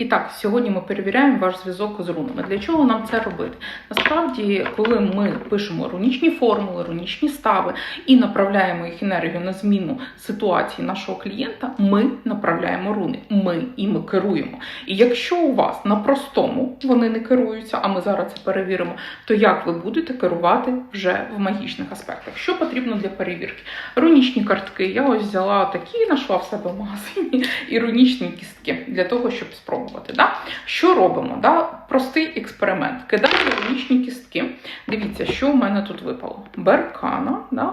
І так, сьогодні ми перевіряємо ваш зв'язок з рунами. Для чого нам це робити? Насправді, коли ми пишемо рунічні формули, рунічні стави і направляємо їх енергію на зміну ситуації нашого клієнта, ми направляємо руни. Ми і ми керуємо. І якщо у вас на простому вони не керуються, а ми зараз це перевіримо, то як ви будете керувати вже в магічних аспектах? Що потрібно для перевірки? Рунічні картки. Я ось взяла такі, знайшла в себе в магазині і рунічні кістки для того, щоб спробувати. Да? Що робимо? Да? Простий експеримент. Кидаємо рунічні кістки. Дивіться, що у мене тут випало. Беркана, да?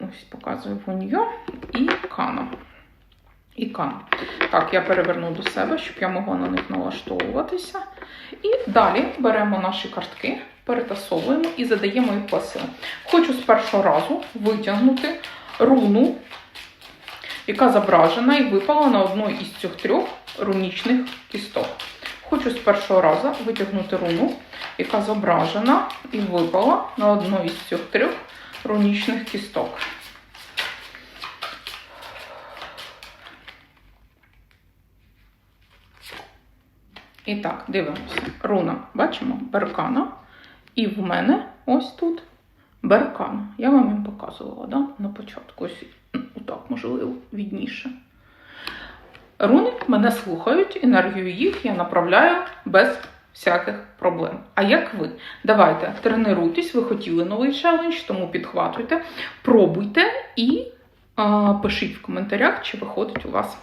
ось показую вуньо і кана. І кан. Так, я переверну до себе, щоб я могла на них налаштовуватися. І далі беремо наші картки, перетасовуємо і задаємо їх класи. Хочу з першого разу витягнути руну, яка зображена і випала на одну із цих трьох рунічних кісток. Хочу з першого разу витягнути руну, яка зображена і випала на одну із цих трьох рунічних кісток. І так, дивимося. Руна, бачимо, беркана. І в мене ось тут беркана. Я вам їм показувала да? на початку. Ось отак, можливо, відніше. Руни мене слухають, енергію їх я направляю без всяких проблем. А як ви? Давайте тренуйтесь, ви хотіли новий челендж, тому підхватуйте, пробуйте і а, пишіть в коментарях, чи виходить у вас